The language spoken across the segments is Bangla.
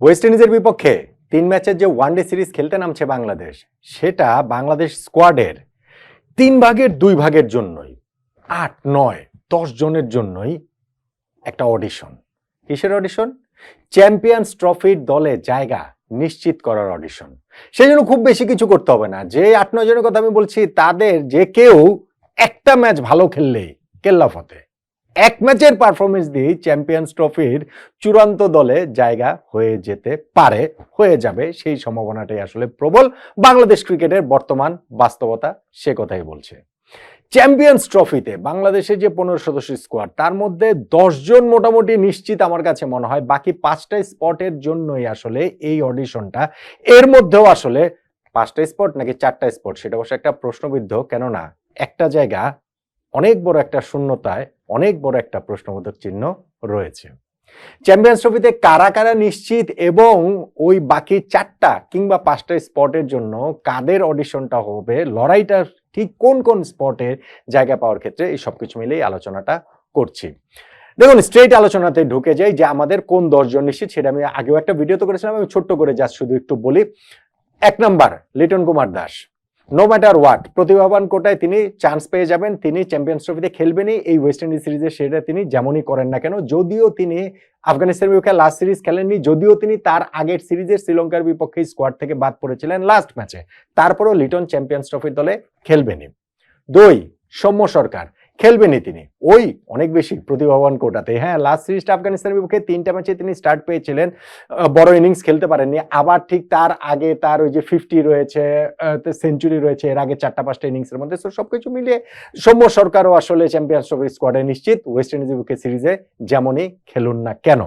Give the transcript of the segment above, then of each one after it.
ওয়েস্ট ইন্ডিজের বিপক্ষে তিন ম্যাচের যে ওয়ানডে সিরিজ খেলতে নামছে বাংলাদেশ, সেটা বাংলাদেশ স্কোয়াডের তিন ভাগের দুই ভাগের জন্যই, আট, নয়, দশ জনের জন্যই একটা অডিশন। কিসের অডিশন? চ্যাম্পিয়ন্স ট্রফির দলে জায়গা নিশ্চিত করার অডিশন। সেই জন্য খুব বেশি কিছু করতে হবে না। যে আট, নয় জনের কথা আমি বলছি, তাদের যে কেউ একটা ম্যাচ ভালো খেললেই কেল্লা ফতে এক ম্যাচের পারফরমেন্স দিয়ে চ্যাম্পিয়ন্স ট্রফির চূড়ান্ত দলে জায়গা হয়ে যেতে পারে, হয়ে যাবে। সেই সম্ভাবনাটাই আসলে প্রবল। বাংলাদেশ ক্রিকেটের বর্তমান বাস্তবতা সে কথাই বলছে। চ্যাম্পিয়ন্স ট্রফিতে বাংলাদেশের যে পনেরো সদস্য স্কোয়াড তার মধ্যে জন মোটামুটি নিশ্চিত আমার কাছে মনে হয়। বাকি পাঁচটা স্পটের জন্যই আসলে এই অডিশনটা এর মধ্যেও আসলে পাঁচটা স্পট নাকি চারটা স্পট সেটা অবশ্য একটা প্রশ্নবিদ্ধ। কেননা একটা জায়গা অনেক বড় একটা শূন্যতায় অনেক বড় একটা প্রশ্নবোধক চিহ্ন রয়েছে। চ্যাম্পিয়ন্স ট্রফিতে কারা কারা নিশ্চিত এবং ওই বাকি চারটা কিংবা পাঁচটা স্পটের জন্য কাদের অডিশনটা হবে, লড়াইটা ঠিক কোন কোন স্পটের জায়গা পাওয়ার ক্ষেত্রে এই সব কিছু মিলেই আলোচনাটা করছি। দেখুন স্ট্রেট আলোচনাতে ঢুকে যাই যে আমাদের কোন দশজন নিশ্চিত, সেটা আমি আগেও একটা ভিডিও তো করেছিলাম, আমি ছোট্ট করে যা শুধু একটু বলি। এক number Liton Kumar Das. No matter what প্রতিভাবান কোটায় তিনি চান্স পেয়ে যাবেন, তিনি চ্যাম্পিয়ন্স ট্রফিতে খেলবেনই, এই ওয়েস্ট ইন্ডিজ সিরিজে সেটা তিনি যেমনই করেন না কেন, যদিও তিনি আফগানিস্তানের বিপক্ষে লাস্ট সিরিজ খেলেননি, যদিও তিনি তার আগের সিরিজের শ্রীলঙ্কার বিপক্ষে স্কোয়াড থেকে বাদ পড়েছিলেন লাস্ট ম্যাচে তারপরও লিটন চ্যাম্পিয়ন্স ট্রফির দলে খেলবেনই। দুই, সৌম্য সরকার। খেলবেনই তিনি। ওই অনেক বেশি প্রতিভাবান কোটাতে। হ্যাঁ লাস্ট সিরিজটা আফগানিস্তানের বিপক্ষে তিনটা ম্যাচে তিনি স্টার্ট পেয়েছিলেন। বড় ইনিংস খেলতে পারেননি। আবার ঠিক তার আগে তার ওই যে ফিফটি রয়েছে সেঞ্চুরি রয়েছে, এর আগে চারটা পাঁচটা ইনিংসের মধ্যে। তো সবকিছু মিলিয়ে সৌম্য সরকারও আসলে চ্যাম্পিয়ন্স ট্রফি স্কোয়াডে নিশ্চিত। ওয়েস্ট ইন্ডিজের বিপক্ষে সিরিজে যেমনই খেলুন না কেন।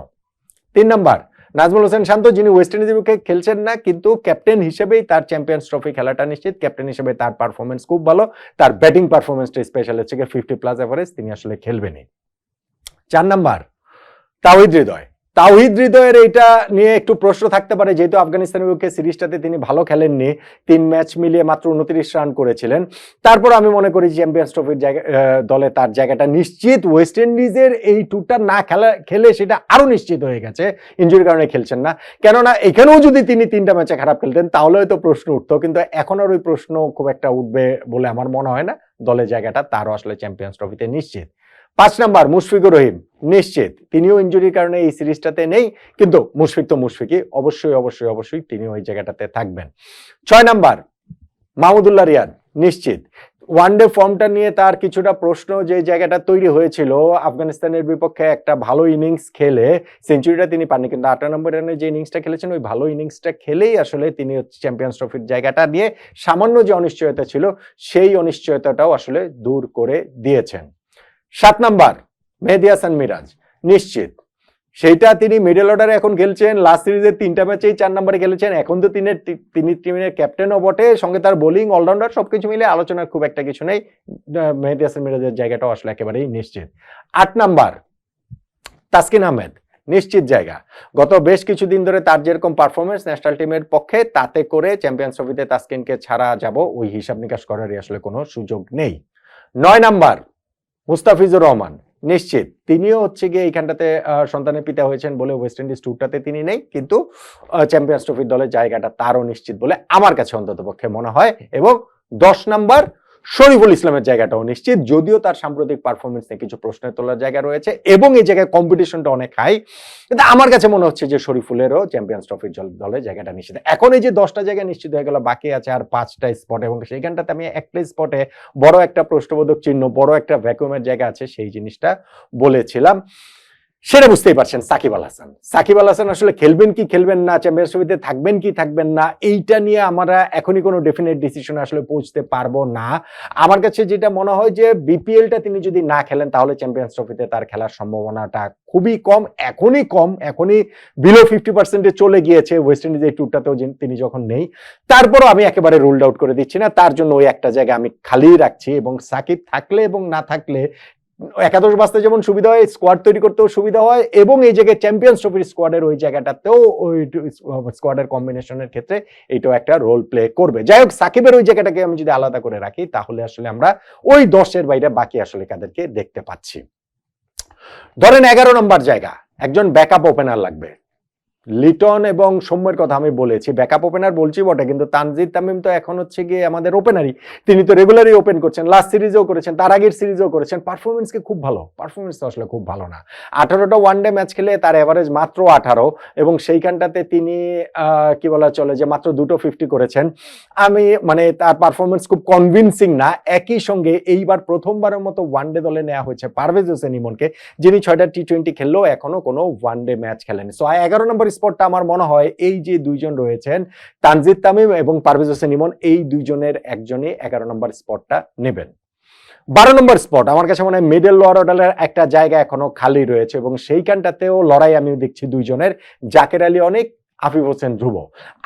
তিন নাম্বার নাজমুল হোসেন শান্ত, যিনি ওয়েস্ট ইন্ডিজের বিপক্ষে খেলছেন না, কিন্তু ক্যাপ্টেন হিসেবেই তার চ্যাম্পিয়ন্স ট্রফি খেলাটা নিশ্চিত। ক্যাপ্টেন হিসেবে তার পারফরমেন্স খুব ভালো। তার ব্যাটিং পারফরমেন্সটা স্পেশাল হচ্ছে ফিফটি প্লাস এভারেজ তিনি আসলে খেলবেনই। চার নাম্বার তাওহিদ হৃদয়। তাওহিদ হৃদয়ের এটা নিয়ে একটু প্রশ্ন থাকতে পারে, যেহেতু আফগানিস্তানের বিপক্ষে সিরিজটাতে তিনি ভালো খেলেননি, তিন ম্যাচ মিলিয়ে মাত্র উনত্রিশ রান করেছিলেন। তারপর আমি মনে করি চ্যাম্পিয়ন্স ট্রফির জায়গা দলে তার জায়গাটা নিশ্চিত। ওয়েস্ট ইন্ডিজের এই টুরটা না খেলা, খেলে সেটা আরও নিশ্চিত হয়ে গেছে ইঞ্জুরির কারণে খেলছেন না। কেননা এখানেও যদি তিনি তিনটা ম্যাচে খারাপ খেলতেন, তাহলে হয়তো প্রশ্ন উঠতো, কিন্তু এখন আর ওই প্রশ্ন খুব একটা উঠবে বলে আমার মনে হয় না। দলের জায়গাটা তারও আসলে চ্যাম্পিয়ন্স ট্রফিতে নিশ্চিত। পাঁচ নাম্বার, মুশফিকুর রহিম। নিশ্চিত, তিনিও ইঞ্জুরির কারণে এই সিরিজটাতে নেই, কিন্তু মুশফিক তো মুশফিকই। অবশ্যই অবশ্যই অবশ্যই তিনি ওই জায়গাটাতে থাকবেন। ছয় নাম্বার, মাহমুদুল্লাহ রিয়াদ। নিশ্চিত ওয়ানডে ফর্মটা নিয়ে তার কিছুটা প্রশ্ন যে জায়গাটা তৈরি হয়েছিল, আফগানিস্তানের বিপক্ষে একটা ভালো ইনিংস খেলে সেঞ্চুরিটা তিনি পাননি, কিন্তু আঠারো নম্বর রানে যে ইনিংসটা খেলেছেন, ওই ভালো ইনিংসটা খেলেই আসলে তিনি চ্যাম্পিয়ন্স ট্রফির জায়গাটা নিয়ে সামান্য যে অনিশ্চয়তা ছিল, সেই অনিশ্চয়তাটাও আসলে দূর করে দিয়েছেন। সাত নাম্বার, মেহেদি হাসান মিরাজ। নিশ্চিত। সেইটা তিনি মিডল অর্ডারে এখন খেলছেন লাস্ট সিরিজের তিনটা ম্যাচেই চার নম্বরে খেলেছেন। এখন তো তিনি তিনি টিমের ক্যাপ্টেনও বটে, সঙ্গে তার বোলিং অলরাউন্ডার সবকিছু মিলে আলোচনার খুব একটা কিছু নেই। মেহেদি হাসান মিরাজের জায়গাটাও আসলে একেবারেই নিশ্চিত। আট নাম্বার, তাসকিন আহমেদ। নিশ্চিত জায়গা। গত বেশ কিছুদিন ধরে তার যেরকম পারফরমেন্স ন্যাশনাল টিমের পক্ষে, তাতে করে চ্যাম্পিয়ন্স ট্রফিতে তাসকিনকে ছাড়া যাব, ওই হিসাব নিকাশ করারই আসলে কোনো সুযোগ নেই। নয় নাম্বার মুস্তাফিজুর রহমান। নিশ্চিত, তিনিও হচ্ছে গিয়ে এইখানটাতে সন্তানের পিতা হয়েছেন বলে ওয়েস্ট ইন্ডিজ ট্যুরটাতে তিনি নেই, কিন্তু চ্যাম্পিয়ন্স ট্রফির দলের জায়গাটা তারও নিশ্চিত বলে আমার কাছে অন্তত পক্ষে মনে হয়। এবং দশ নাম্বার শরীফুল ইসলামের জায়গাটাও নিশ্চিত। যদিও তার সাম্প্রতিক পারফরমেন্স নিয়ে কিছু প্রশ্নের তোলার জায়গা রয়েছে এবং এই জায়গায় কম্পিটিশনটা অনেক হাই কিন্তু আমার কাছে মনে হচ্ছে যে শরীফুলেরও চ্যাম্পিয়ন্স ট্রফির দলে জায়গাটা নিশ্চিত। এখন এই যে দশটা জায়গা নিশ্চিত হয়ে গেল, বাকি আছে আর পাঁচটা স্পট এবং সেইখানটাতে আমি একটা স্পটে বড় একটা প্রশ্নবোধক চিহ্ন, বড় একটা ভ্যাকুয়ামের জায়গা আছে, সেই জিনিসটা বলেছিলাম। সেটা বুঝতেই পারছেন, সাকিব আল হাসান। সাকিব আল হাসান আসলে খেলবেন কি, খেলবেন না চ্যাম্পিয়ন্স ট্রফিতে থাকবেন কি, থাকবেন না, এইটা নিয়ে আমরা এখনই কোনো ডেফিনেট ডিসিশনে আসলে পৌঁছতে পারব না। আমার কাছে যেটা মনে হয় যে বিপিএলটা তিনি যদি না খেলেন, তাহলে চ্যাম্পিয়ন্স ট্রফিতে তার খেলার সম্ভাবনাটা খুবই কম, এখনই কম, এখনই বিলো ফিফটি পার্সেন্টে চলে গিয়েছে। ওয়েস্ট ইন্ডিজ এই ট্যুরটাতেও তিনি যখন নেই, তারপরও আমি একেবারে রুলড আউট করে দিচ্ছি না। তার জন্য ওই একটা জায়গা আমি খালি রাখছি এবং সাকিব থাকলে এবং না থাকলে একাদশ বাস্তে যেমন সুবিধা হয় স্কোয়াড তৈরি করতেও সুবিধা হয় এবং এই জায়গায় চ্যাম্পিয়ন্স ট্রফির স্কোয়াডের ওই জায়গাটাতেও ওই স্কোয়াডের কম্বিনেশনের ক্ষেত্রে এইটাও একটা রোল প্লে করবে। যাই হোক, সাকিবের ওই জায়গাটাকে আমি যদি আলাদা করে রাখি, তাহলে আসলে আমরা ওই দশের বাইরে বাকি আসলে কাদেরকে দেখতে পাচ্ছি। ধরেন এগারো নম্বর জায়গা, একজন ব্যাকআপ ওপেনার লাগবে। লিটন এবং সৌম্যের কথা আমি বলেছি। ব্যাকআপ ওপেনার বলছি বটে, কিন্তু তানজিদ তামিম তো এখন হচ্ছে গিয়ে আমাদের ওপেনারই তিনি তো রেগুলারই ওপেন করছেন লাস্ট সিরিজেও করেছেন, তার আগের সিরিজেও করেছেন। পারফরমেন্স কি খুব ভালো পারফরমেন্স তো আসলে খুব ভালো না। আঠারোটা ওয়ানডে ম্যাচ খেলে তার অ্যাভারেজ মাত্র আঠারো, এবং সেইখানটাতে তিনি কি বলা চলে যে মাত্র দুটো ফিফটি করেছেন। আমি মানে তার পারফরমেন্স খুব কনভিনসিং না, একই সঙ্গে এইবার প্রথমবারের মতো ওয়ানডে দলে নেওয়া হয়েছে পারভেজ হোসেন ইমনকে, যিনি ছয়টা টি টোয়েন্টি খেললেও এখনও কোনো ওয়ানডে ম্যাচ খেলেনি সো এগারো নম্বর স্পটটা আমার মনে হয় এই যে দুইজন রয়েছেন, তানজিদ তামিম এবং পারভেজ হোসেন ইমন, এই দুইজনের একজনই এগারো নম্বর স্পটটা নেবেন। বারো নম্বর স্পট আমার কাছে মনে হয় মিডল লোয়ার অর্ডারের একটা জায়গা এখনও খালি রয়েছে এবং সেইখানটাতেও লড়াই আমি দেখছি দুইজনের। জাকের আলী অনেক আফিফ হোসেন ধ্রুব।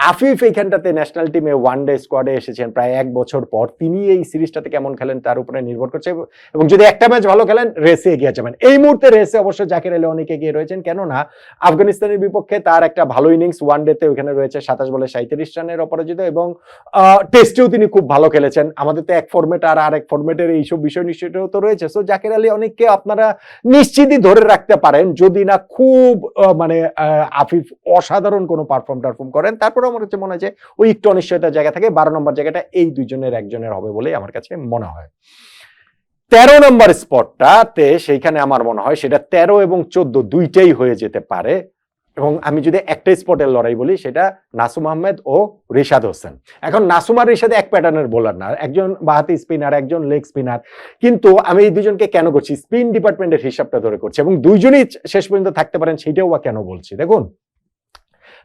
আফিফ এইখানটাতে ন্যাশনাল টিমে ওয়ান ডে স্কোয়াডে এসেছেন প্রায় এক বছর পর। তিনি এই সিরিজটাতে কেমন খেলেন তার উপরে নির্ভর করছে এবং যদি একটা ম্যাচ ভালো খেলেন রেসে এগিয়ে যাবেন। এই মুহূর্তে রেসে অবশ্য জাকির আলী অনেক এগিয়ে রয়েছেন। কেননা, আফগানিস্তানের বিপক্ষে তার একটা ভালো ইনিংস ওয়ান ডেতে ওখানে রয়েছে সাতাশ বলে সাঁত্রিশ রানের অপরাজিত এবং টেস্টেও তিনি খুব ভালো খেলেছেন। আমাদের তো এক ফর্মেট আর আরেক ফর্মেটের এইসব বিষয় নিশ্চয়ই তো রয়েছে। সো জাকির আলী অনেককে আপনারা নিশ্চিতই ধরে রাখতে পারেন। যদি না খুব মানে আফিফ অসাধারণ কোনো পারফর্ম টারফর্ম করেন। তারপরে আমার কাছে মনে হয় যে ওই একটু অনিশ্চয়তার জায়গা থাকে, বারো নম্বর জায়গাটা এই দুইজনের একজনের হবে বলেই আমার কাছে মনে হয়। তেরো নম্বর স্পটটাতে সেইখানে আমার মনে হয় সেটা তেরো এবং চোদ্দ দুইটাই হয়ে যেতে পারে। এবং আমি যদি একটা স্পটের লড়াই বলি, সেটা নাসুম আহমেদ ও রিশাদ হোসেন। এখন নাসুম আর রিশাদ এক প্যাটার্নের বোলার না। একজন বাহাতি স্পিনার একজন লেগ স্পিনার কিন্তু আমি এই দুজনকে কেন করছি? স্পিন ডিপার্টমেন্টের হিসাবটা ধরে করছি। এবং দুইজনই শেষ পর্যন্ত থাকতে পারেন, সেটাও বা কেন বলছি? দেখুন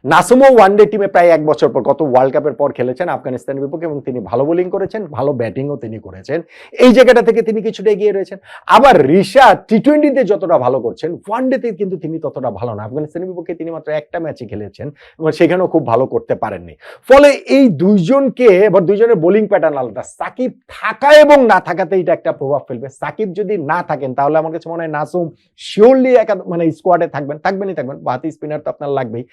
নাসুমও ওয়ানডে টিমে প্রায় এক বছর পর গত ওয়ার্ল্ড কাপের পর খেলেছেন আফগানিস্তানের বিপক্ষে এবং তিনি ভালো বোলিং করেছেন, ভালো ব্যাটিংও তিনি করেছেন। এই জায়গাটা থেকে তিনি কিছুটা এগিয়ে রয়েছেন। আবার ঋষা টি টোয়েন্টিতে যতটা ভালো করছেন ওয়ানডেতে কিন্তু তিনি ততটা ভালো না। আফগানিস্তানের বিপক্ষে তিনি মাত্র একটা ম্যাচই খেলেছেন এবং সেখানেও খুব ভালো করতে পারেননি। ফলে এই দুইজনকে, এবার দুইজনের বোলিং প্যাটার্ন আলাদা। সাকিব থাকা এবং না থাকাতে এটা একটা প্রভাব ফেলবে। সাকিব যদি না থাকেন, তাহলে আমার কাছে মনে হয় নাসুম শিওরলি একা মানে স্কোয়াডে থাকবেন, থাকবেনই থাকবেন। বাতি স্পিনার তো আপনার লাগবেই।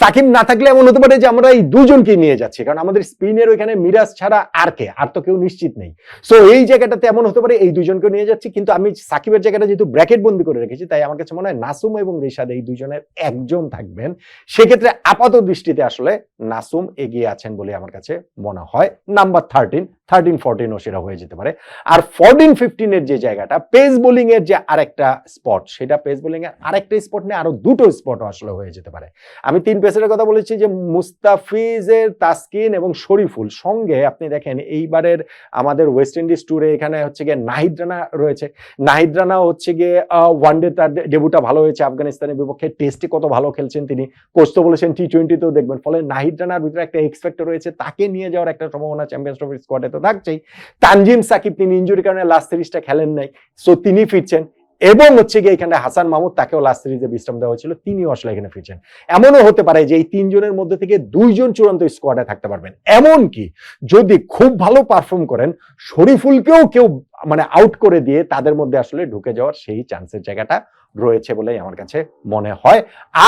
সাকিব না থাকলে এমন হতে পারে যে আমরা এই দুজনকে নিয়ে যাচ্ছি, কারণ আমাদের স্পিনের ওইখানে মিরাজ ছাড়া আর কে? আর তো কেউ নিশ্চিত নেই। সো এই জায়গাটাতে এমন হতে পারে এই দুজনকে নিয়ে যাচ্ছি, কিন্তু আমি সাকিবের জায়গাটা যেহেতু ব্র্যাকেট বন্দি করে রেখেছি, তাই আমার কাছে মনে হয় নাসুম এবং রিশাদ এই দুজনের একজন থাকবেন। সেক্ষেত্রে আপাত দৃষ্টিতে আসলে নাসুম এগিয়ে আছেন বলে আমার কাছে মনে হয়। নাম্বার থার্টিন থার্টিন ফোরটিনও সেটা হয়ে যেতে পারে। আর ফোরটিন ফিফটিনের যে জায়গাটা পেস বোলিং এর যে আরেকটা স্পট সেটা পেস বোলিং এর আরেকটা স্পট নিয়ে আরও দুটো স্পট আসলে হয়ে যেতে পারে। আমি তিন পেসারের কথা বলেছি যে মুস্তাফিজের তাসকিন এবং শরীফুল সঙ্গে আপনি দেখেন এইবারের আমাদের ওয়েস্ট ইন্ডিজ ট্যুরে এখানে হচ্ছে গিয়ে নাহিদ রানা রয়েছে। নাহিদ রানা হচ্ছে গিয়ে ওয়ানডে তার ডেবুটা ভালো হয়েছে আফগানিস্তানের বিপক্ষে। টেস্টে কত ভালো খেলছেন তিনি। কোচ তো বলেছেন টি টোয়েন্টিতেও দেখবেন। ফলে নাহিদ রানার ভিতরে একটা এক্সপেক্ট রয়েছে। তাকে নিয়ে যাওয়ার একটা সম্ভাবনা চ্যাম্পিয়ন্স ট্রফির স্কোয়াডে তো থাকছেই। তানজিম সাকিব তিনি ইঞ্জুরি কারণে লাস্ট সিরিজটা খেলেন নাই। সো তিনি ফিরছেন এবং হচ্ছে গিয়ে এখানে হাসান মাহমুদ তাকেও লাস্ট সিরিজে বিশ্রাম দেওয়া হয়েছিল, তিনিও আসলে এখানে ফিরছেন। এমনও হতে পারে যে এই তিনজনের মধ্যে থেকে দুইজন চূড়ান্ত স্কোয়াডে থাকতে পারবেন। এমন কি যদি খুব ভালো পারফর্ম করেন, শরীফুলকেও কেউ মানে আউট করে দিয়ে তাদের মধ্যে আসলে ঢুকে যাওয়ার সেই চান্সের জায়গাটা রয়েছে বলেই আমার কাছে মনে হয়।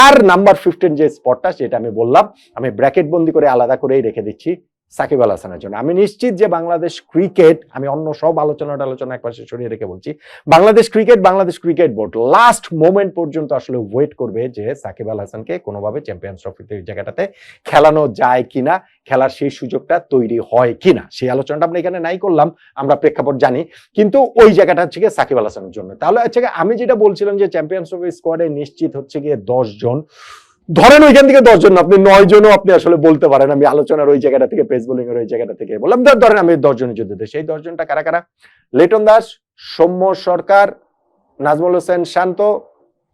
আর নাম্বার ফিফটিন যে স্পটটা সেটা আমি বললাম, আমি ব্র্যাকেট বন্দি করে আলাদা করেই রেখে দিচ্ছি। সাকিব আল হাসানের জন্য। আমি নিশ্চিত যে বাংলাদেশ ক্রিকেট আমি অন্য সব আলোচনা আলোচনা একপাশে সরিয়ে রেখে বলছি, Bangladesh cricket Bangladesh cricket board last moment পর্যন্ত আসলে ওয়েট করবে যে সাকিব আল হাসানকে কোনোভাবে চ্যাম্পিয়ন্স ট্রফিতে এই জায়গাটাতে খেলানো যায় কিনা, খেলার সেই সুযোগটা তৈরি হয় কিনা। সেই আলোচনাটা আমরা এখানে নাই করলাম, আমরা প্রেক্ষাপট জানি, কিন্তু ওই জায়গাটা হচ্ছে গিয়ে সাকিব আল হাসানের জন্য। তাহলে হচ্ছে আমি যেটা বলছিলাম যে চ্যাম্পিয়ন্স ট্রফি স্কোয়াডে নিশ্চিত হচ্ছে গিয়ে দশ জন ধরেন ওইখান থেকে দশজন, আপনি নয় জনও আপনি আসলে বলতে পারেন, আমি আলোচনার ওই জায়গাটা থেকে পেস বোলিং এর ওই জায়গাটা থেকে বললাম। ধর- ধরেন আমি দশজনের যুদ্ধ। সেই দশজনটা কারা কারা? লেটন দাস, সৌম্য সরকার, নাজমুল হোসেন শান্ত,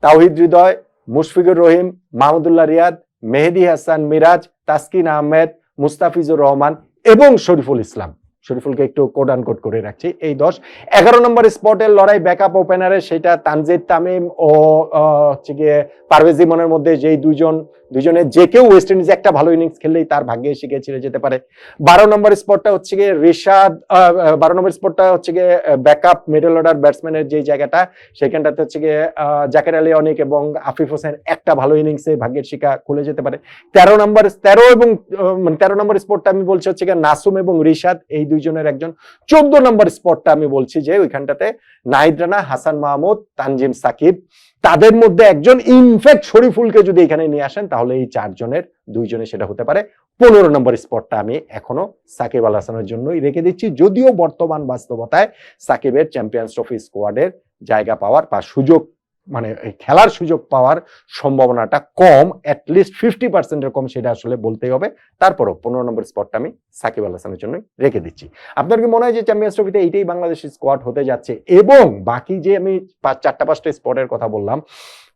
তাওহিদ হৃদয়, মুশফিকুর রহিম, মাহমুদুল্লাহ রিয়াদ, মেহেদি হাসান মিরাজ, তাসকিন আহমেদ, মুস্তাফিজুর রহমান এবং শরীফুল ইসলাম। শরীফুলকে একটু কোড আন কোড করে রাখছি। এই দশ এগারো নম্বর স্পটের লড়াই ব্যাকআপ ওপেনারে সেটা তানজিদ তামিম ও হচ্ছে গিয়ে পারভেজ ইমনের মধ্যে যেই দুইজন দুজনের যে কেউ ওয়েস্ট ইন্ডিজ একটা ভালো ইনিংস খেললেই তার ভাগ্যে শিখে ছিঁড়ে যেতে পারে। বারো নম্বর স্পটটা হচ্ছে গিয়ে আহ, বারো নম্বর স্পটটা হচ্ছে গিয়ে ব্যাকআপ মিডল অর্ডার ব্যাটসম্যানের যে জায়গাটা সেখানটাতে হচ্ছে গিয়ে জাকের আলী অনেক এবং আফিফ হোসেন একটা ভালো ইনিংসে ভাগ্যের শিকা খুলে যেতে পারে। তেরো নম্বর তেরো এবং মানে তেরো নম্বর স্পটটা আমি বলছি হচ্ছে গিয়ে নাসুম এবং রিশাদ এই দুইজনের একজন চোদ্দ নম্বর স্পটটা আমি বলছি যে ওইখানটাতে নাহিদ হাসান মাহমুদ, তানজিম সাকিব, তাদের মধ্যে একজন ইনফ্যাক্ট শরীফুলকে যদি এখানে নিয়ে আসেন, তাহলে এই চারজনের দুইজনে সেটা হতে পারে। পনেরো নম্বর স্পটটা আমি এখনও সাকিব আল হাসানের জন্যই রেখে দিচ্ছি। যদিও বর্তমান বাস্তবতায় সাকিবের চ্যাম্পিয়ন্স ট্রফি স্কোয়াডের জায়গা পাওয়ার বা সুযোগ মানে খেলার সুযোগ পাওয়ার সম্ভাবনাটা কম অ্যাটলিস্ট ফিফটি পার্সেন্টের কম সেটা আসলে বলতেই হবে। তারপরও পনেরো নম্বর স্পটটা আমি সাকিব আল হাসানের জন্যই রেখে দিচ্ছি। আপনার কি মনে হয় যে চ্যাম্পিয়ন্স ট্রফিতে এইটাই বাংলাদেশের স্কোয়াড হতে যাচ্ছে? এবং বাকি যে আমি পাঁচ, চারটা, পাঁচটা স্পটের কথা বললাম,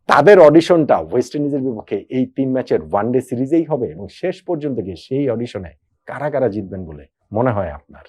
তাদের অডিশনটা ওয়েস্ট ইন্ডিজের বিপক্ষে এই তিন ম্যাচের ওয়ানডে সিরিজেই হবে। এবং শেষ পর্যন্ত গিয়ে সেই অডিশনে কারা কারা জিতবেন বলে মনে হয় আপনার?